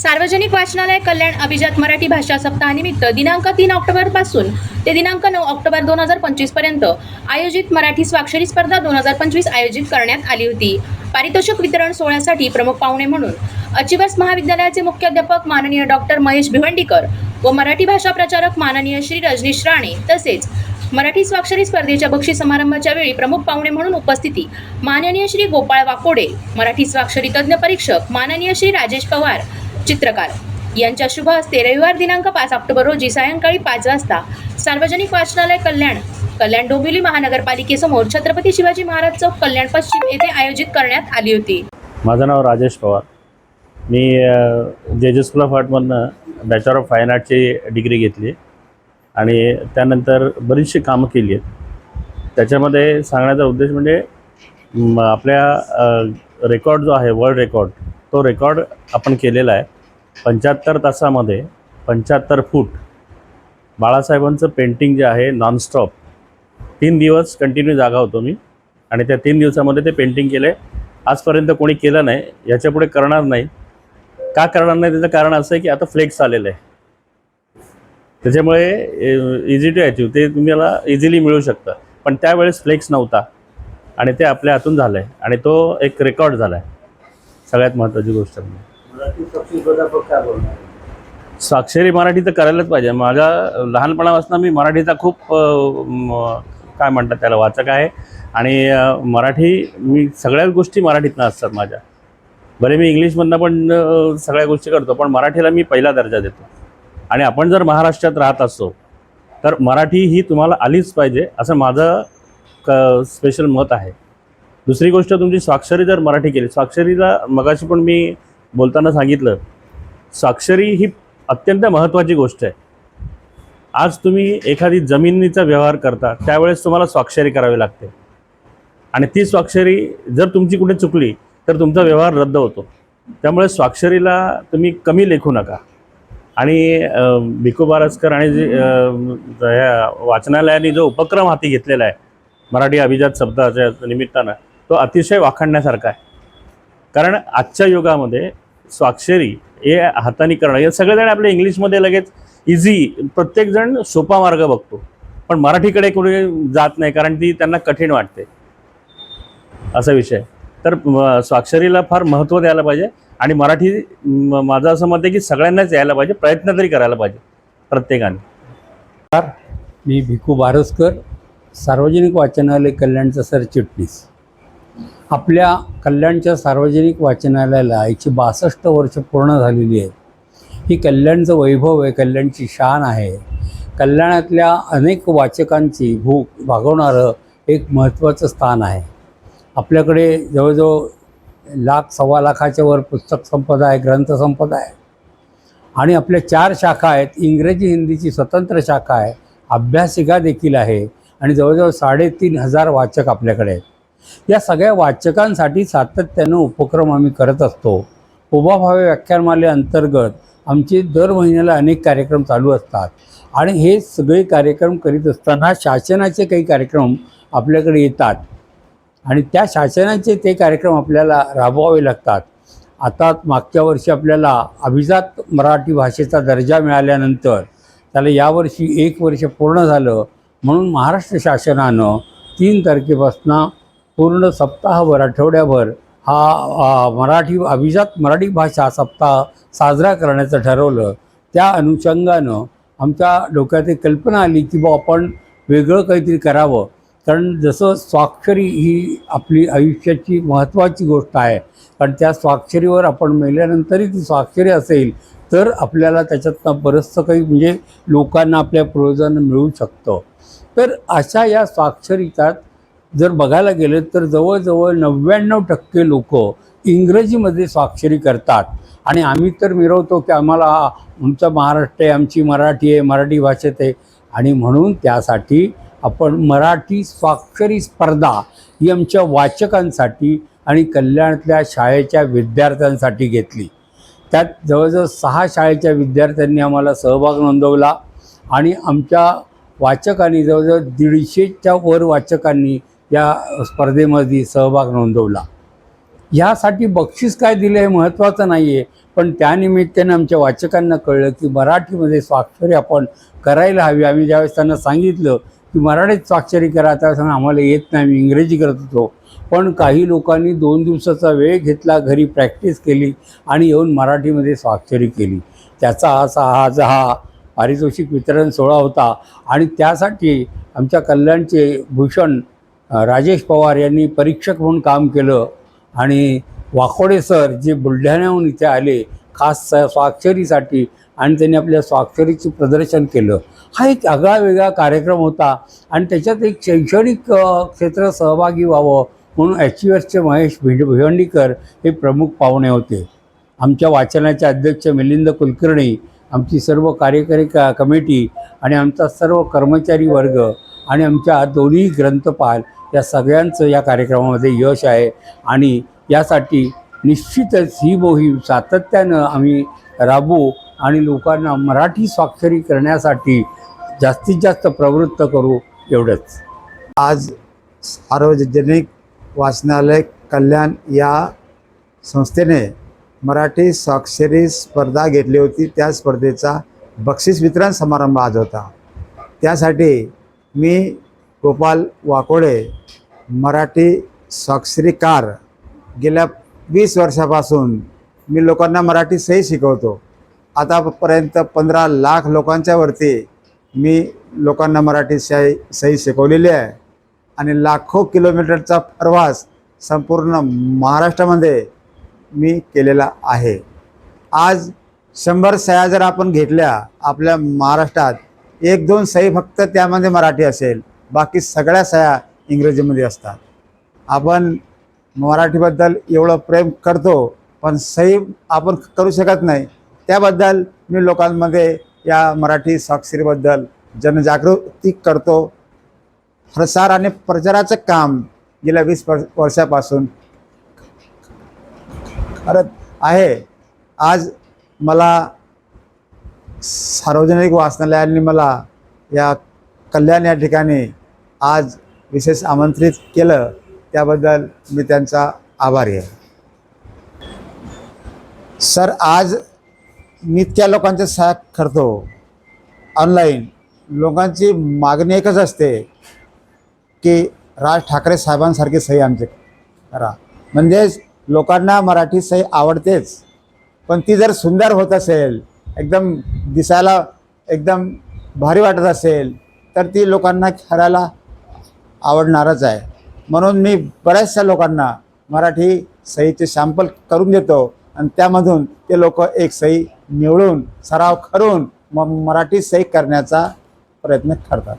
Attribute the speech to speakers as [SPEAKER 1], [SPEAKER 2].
[SPEAKER 1] सार्वजनिक वाचनालय कल्याण अभिजात मराठी भाषा सप्ताहानिमित्त दिनांक तीन ऑक्टोबरपासून ते दिनांक नऊ ऑक्टोबर दोन हजार पंचवीसपर्यंत आयोजित मराठी स्वाक्षरी स्पर्धा दोन हजार पंचवीस आयोजित करण्यात आली होती. पारितोषिक वितरण सोहळ्यासाठी प्रमुख पाहुणे म्हणून अचिवर्स महाविद्यालयाचे मुख्याध्यापक माननीय डॉक्टर महेश भिवंडीकर व मराठी भाषा प्रचारक माननीय श्री रजनीश राणे तसेच मराठी स्वाक्षरी स्पर्धेच्या बक्षीस समारंभाच्या वेळी प्रमुख पाहुणे म्हणून उपस्थिती माननीय श्री गोपाळ वाकोडे मराठी स्वाक्षरी तज्ज्ञ परीक्षक माननीय श्री राजेश पवार चित्रकार. यांच्या शुभ हस्ते रविवार दिनांक पाच ऑक्टोबर रोजी सायंकाळी पाच वाजता सार्वजनिक वाचनालय कल्याण कल्याण डोंबिवली महानगरपालिकेसमोर छत्रपती शिवाजी महाराज चौक कल्याण पश्चिम येथे आयोजित करण्यात आली होती.
[SPEAKER 2] माझं नाव राजेश पवार. मी जेजे स्कूल ऑफ आर्टमधनं बॅचलर ऑफ फाईन आर्टची डिग्री घेतली आणि त्यानंतर बरीचशी कामं केली आहेत. त्याच्यामध्ये सांगण्याचा उद्देश म्हणजे आपल्या रेकॉर्ड जो आहे वर्ल्ड रेकॉर्ड तो रेकॉर्ड आपण केलेला आहे. पंच्याहत्तर तासामध्ये पंच्याहत्तर फूट बाळासाहेबांचं पेंटिंग जे आहे नॉनस्टॉप तीन दिवस कंटिन्यू जागा होतो मी. आणि त्या तीन दिवसामध्ये ते पेंटिंग केले. आजपर्यंत कोणी केलं नाही याच्यापुढे करणार नाही. का करणार नाही? त्याचं कारण असं आहे की आता फ्लेक्स आलेलं आहे. त्याच्यामुळे इझी टू अचीव ते तुम्हाला इझिली मिळू शकतं. पण त्यावेळेस फ्लेक्स नव्हता. आणि ते आपल्या हातून झालं आहे आणि तो एक रेकॉर्ड झाला आहे सगळ्यात महत्त्वाची गोष्ट म्हणजे. स्वाक्षरी मराठी तर करायलाच पाहिजे. माझ्या लहानपणापासून मी मराठीचा खूप काय म्हणतात त्याला वाचक आहे. आणि मराठी मी सगळ्याच गोष्टी मराठीतनं असतात माझ्या. बरे मी इंग्लिशमधनं पण सगळ्या गोष्टी करतो पण मराठीला मी पहिला दर्जा देतो. आणि आपण जर महाराष्ट्रात राहत असतो तर मराठी ही तुम्हाला आलीच पाहिजे असं माझं क स्पेशल मत आहे. दुसरी गोष्ट तुमची स्वाक्षरी जर मराठी केली स्वाक्षरीला मगाशी पण मी बोलताना सांगितलं स्वाक्षरी ही अत्यंत महत्त्वाची गोष्ट आहे. आज तुम्ही एखादी जमिनीचा व्यवहार करता त्यावेळेस तुम्हाला स्वाक्षरी करावी लागते. आणि ती स्वाक्षरी जर तुमची कुठे चुकली तर तुमचा व्यवहार रद्द होतो. त्यामुळे स्वाक्षरीला तुम्ही कमी लेखू नका. आणि भिकू बारसकर आणि जे ह्या वाचनालयाने जो उपक्रम हाती घेतलेला आहे मराठी अभिजात शब्दाच्या निमित्तानं तो अतिशय वाखाणण्यासारखा आहे. कारण आजच्या युगामध्ये स्वाक्षरी हे हाताने करणं हे सगळेजण आपल्या इंग्लिशमध्ये लगेच इझी प्रत्येकजण सोपा मार्ग बघतो. पण मराठीकडे कुठे जात नाही कारण ती त्यांना कठीण वाटते. असा विषय. तर स्वाक्षरीला फार महत्त्व द्यायला पाहिजे आणि मराठी म, माझं असं मत आहे की सगळ्यांनाच यायला पाहिजे प्रयत्न तरी करायला पाहिजे प्रत्येकाने.
[SPEAKER 3] मी भिकू बारसकर सार्वजनिक वाचनालय कल्याणचा सरचिटणीस. आपल्या कल्याणच्या सार्वजनिक वाचनालयाला एकशे बासष्ट वर्ष पूर्ण झालेली आहेत. ही कल्याणचं वैभव आहे कल्याणची शान आहे. कल्याणातल्या अनेक वाचकांची भूक भागवणारं एक महत्त्वाचं स्थान आहे. आपल्याकडे जवळजवळ लाख सव्वा लाखाच्या वर पुस्तक संपदा आहे ग्रंथसंपदा आहे. आणि आपल्या चार शाखा आहेत इंग्रजी हिंदीची स्वतंत्र शाखा आहे अभ्यासिका देखील आहे आणि जवळजवळ साडेतीन हजार वाचक आपल्याकडे आहेत. या सगळ्या वाचकांसाठी सातत्यानं उपक्रम आम्ही करत असतो. उभाभावे व्याख्यानमालेअंतर्गत आमचे दर महिन्याला अनेक कार्यक्रम चालू असतात. आणि हे सगळे कार्यक्रम करीत असताना शासनाचे काही कार्यक्रम आपल्याकडे येतात. आणि त्या शासनाचे ते कार्यक्रम आपल्याला राबवावे लागतात. आता मागच्या वर्षी आपल्याला अभिजात मराठी भाषेचा दर्जा मिळाल्यानंतर त्याला यावर्षी एक वर्ष पूर्ण झालं. म्हणून महाराष्ट्र शासनानं तीन तारखेपासून पूर्ण सप्ताहभर आठवड्याभर हा मराठी अभिजात मराठी भाषा सप्ताह साजरा करण्याचं ठरवलं. त्या अनुषंगानं आमच्या डोक्यात एक कल्पना आली की बा आपण वेगळं काहीतरी करावं. कारण जसं स्वाक्षरी ही आपली आयुष्याची महत्त्वाची गोष्ट आहे कारण त्या स्वाक्षरीवर आपण मेल्यानंतरही ती स्वाक्षरी असेल तर आपल्याला त्याच्यातनं बरंचसं काही म्हणजे लोकांना आपल्या प्रयोजन मिळू शकतं. तर अशा या स्वाक्षरीतात जर बघायला गेलं तर जवळजवळ नव्याण्णव टक्के लोक इंग्रजीमध्ये स्वाक्षरी करतात. आणि आम्ही तर मिरवतो की आम्हाला आमचा महाराष्ट्र आहे आमची मराठी आहे मराठी भाषेत आहे. आणि म्हणून त्यासाठी आपण मराठी स्वाक्षरी स्पर्धा ही आमच्या वाचकांसाठी आणि कल्याणातल्या शाळेच्या विद्यार्थ्यांसाठी घेतली. त्यात जवळजवळ सहा शाळेच्या विद्यार्थ्यांनी आम्हाला सहभाग नोंदवला आणि आमच्या वाचकांनी जवळजवळ दीडशेच्या वर वाचकांनी या स्पर्धेमध्ये सहभाग नोंदवला. ह्यासाठी बक्षीस काय दिलं हे महत्त्वाचं नाही आहे पण त्यानिमित्ताने आमच्या वाचकांना कळलं की मराठीमध्ये स्वाक्षरी आपण करायला हवी. आम्ही ज्यावेळेस त्यांना सांगितलं की मराठीत स्वाक्षरी करा त्यावेळेस आम्हाला येत नाही आम्ही इंग्रजी करत होतो. पण काही लोकांनी दोन दिवसाचा वेळ घेतला घरी प्रॅक्टिस केली आणि येऊन मराठीमध्ये स्वाक्षरी केली. त्याचा असा आज हा पारितोषिक वितरण सोहळा होता आणि त्यासाठी आमच्या कल्याणचे भूषण राजेश पवार यांनी परीक्षक म्हणून काम केलं आणि वाकोडे सर जे बुलढाण्याहून इथे आले खास स्वाक्षरीसाठी आणि त्यांनी आपल्या स्वाक्षरीचं प्रदर्शन केलं. हा एक आगळा वेगळा कार्यक्रम होता आणि त्याच्यात एक शैक्षणिक क्षेत्र सहभागी व्हावं म्हणून एच यू एसचे महेश भिंड भिवंडीकर हे प्रमुख पाहुणे होते. आमच्या वाचनाचे अध्यक्ष मिलिंद कुलकर्णी आमची सर्व कार्यकारी का कमिटी आणि आमचा सर्व कर्मचारी वर्ग आणि आमच्या दोन्ही ग्रंथपाल या सगळ्यांचं या कार्यक्रमामध्ये यश आहे. आणि यासाठी निश्चितच ही मोहीम सातत्यानं आम्ही राबवू आणि लोकांना मराठी स्वाक्षरी करण्यासाठी जास्तीत जास्त प्रवृत्त करू एवढंच.
[SPEAKER 4] आज सार्वजनिक वाचनालय कल्याण या संस्थेने मराठी स्वाक्षरी स्पर्धा घेतली होती. त्या स्पर्धेचा बक्षीस वितरण समारंभ आज होता. त्यासाठी मी गोपाल वाकोडे मराठी स्वाक्षरीकार गेल्या वीस वर्षापासून मी लोकांना मराठी सही शिकवतो. आतापर्यंत पंधरा लाख लोकांच्यावरती मी लोकांना मराठी सही सही शिकवलेली आहे. आणि लाखो किलोमीटरचा प्रवास संपूर्ण महाराष्ट्रामध्ये मी केलेला आहे. आज शंभर सह्या जर आपण घेतल्या आपल्या महाराष्ट्रात एक दोन सही फक्त त्यामध्ये मराठी असेल. बाकी सगळ्या सह्या इंग्रजीमध्ये असतात. आपण मराठीबद्दल एवढं प्रेम करतो पण सही आपण करू शकत नाही. त्याबद्दल मी लोकांमध्ये या मराठी स्वाक्षरीबद्दल जनजागृती करतो. प्रसार आणि प्रचाराचं काम गेल्या वीस वर्षापासून करत आहे. आज मला सार्वजनिक वाचनालयांनी मला या कल्याण या ठिकाणी आज विशेष आमंत्रित केलं त्याबद्दल मी त्यांचा आभारी आहे. सर आज मी त्या लोकांच्या सहाय्य करतो. ऑनलाईन लोकांची मागणी एकच असते की राज ठाकरे साहेबांसारखी सही आमचे करा. म्हणजेच लोकांना मराठी सही आवडतेच पण ती जर सुंदर होत असेल एकदम दिसायला एकदम भारी वाटत असेल तर ती लोकांना खेळायला आवडणारच आहे. म्हणून मी बऱ्याचशा लोकांना मराठी सहीचे सॅम्पल करून देतो आणि त्यामधून ते लोक एक सही निवडून सराव करून मग मराठी सही करण्याचा प्रयत्न करतात.